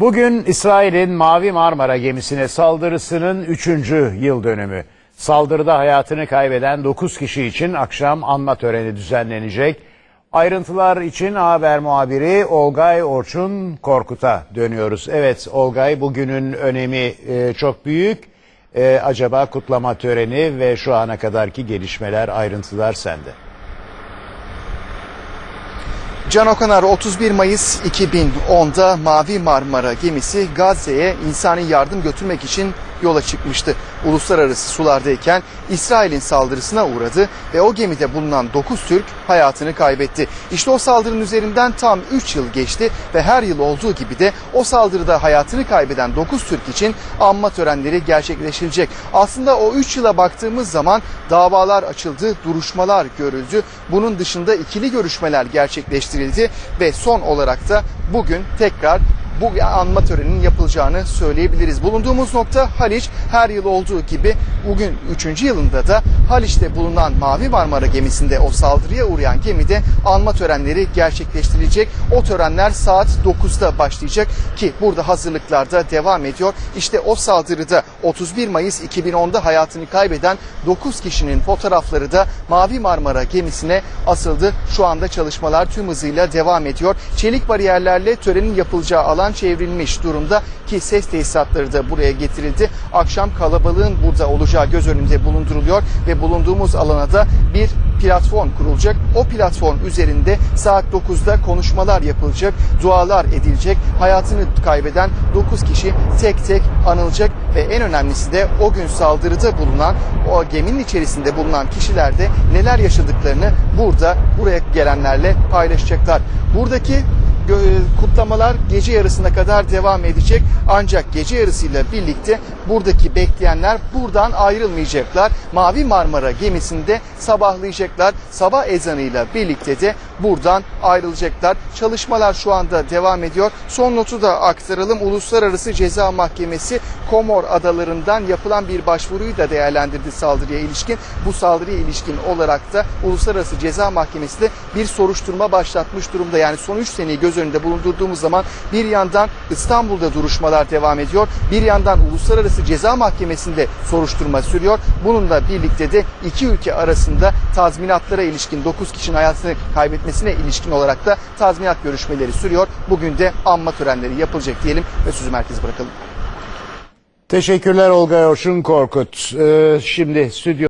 Bugün İsrail'in Mavi Marmara gemisine saldırısının 3. yıl dönümü. Saldırıda hayatını kaybeden 9 kişi için akşam anma töreni düzenlenecek. Ayrıntılar için haber muhabiri Olgay Orçun Korkut'a dönüyoruz. Evet Olgay bugünün önemi e, çok büyük. E, acaba kutlama töreni ve şu ana kadarki gelişmeler ayrıntılar sende. Can Okanar 31 Mayıs 2010'da Mavi Marmara gemisi Gazze'ye insani yardım götürmek için yola çıkmıştı. Uluslararası sulardayken İsrail'in saldırısına uğradı ve o gemide bulunan 9 Türk hayatını kaybetti. İşte o saldırının üzerinden tam 3 yıl geçti ve her yıl olduğu gibi de o saldırıda hayatını kaybeden 9 Türk için anma törenleri gerçekleşilecek. Aslında o 3 yıla baktığımız zaman davalar açıldı, duruşmalar görüldü. Bunun dışında ikili görüşmeler gerçekleştirildi ve son olarak da bugün tekrar bu anma töreninin yapılacağını söyleyebiliriz. Bulunduğumuz nokta Haliç. Her yıl olduğu gibi bugün 3. yılında da Haliç'te bulunan Mavi Marmara gemisinde o saldırıya uğrayan gemide anma törenleri gerçekleştirilecek. O törenler saat 9'da başlayacak ki burada hazırlıklar da devam ediyor. İşte o saldırıda 31 Mayıs 2010'da hayatını kaybeden 9 kişinin fotoğrafları da Mavi Marmara gemisine asıldı. Şu anda çalışmalar tüm hızıyla devam ediyor. Çelik bariyerlerle törenin yapılacağı alan çevrilmiş durumda ki ses tesisatları da buraya getirildi. Akşam kalabalığın burada olacağı göz önünde bulunduruluyor ve bulunduğumuz alana da bir platform kurulacak. O platform üzerinde saat 9'da konuşmalar yapılacak, dualar edilecek. Hayatını kaybeden 9 kişi tek tek anılacak ve en önemlisi de o gün saldırıda bulunan, o geminin içerisinde bulunan kişiler de neler yaşadıklarını burada buraya gelenlerle paylaşacaklar. Buradaki kutlamalar gece yarısına kadar devam edecek. Ancak gece yarısıyla birlikte buradaki bekleyenler buradan ayrılmayacaklar. Mavi Marmara gemisinde sabahlayacaklar. Sabah ezanıyla birlikte de buradan ayrılacaklar. Çalışmalar şu anda devam ediyor. Son notu da aktaralım. Uluslararası Ceza Mahkemesi Komor adalarından yapılan bir başvuruyu da değerlendirdi saldırıya ilişkin. Bu saldırıya ilişkin olarak da Uluslararası Ceza Mahkemesi de bir soruşturma başlatmış durumda. Yani son 3 seneyi göz önünde bulundurduğumuz zaman bir yandan İstanbul'da duruşmalar devam ediyor. Bir yandan Uluslararası Ceza Mahkemesi'nde soruşturma sürüyor. Bununla birlikte de iki ülke arasında tazminatlara ilişkin 9 kişinin hayatını kaybetmesine ilişkin olarak da tazminat görüşmeleri sürüyor. Bugün de anma törenleri yapılacak diyelim ve sözü merkeze bırakalım. Teşekkürler Olgay Orçun Korkut. Ee, şimdi stüdyo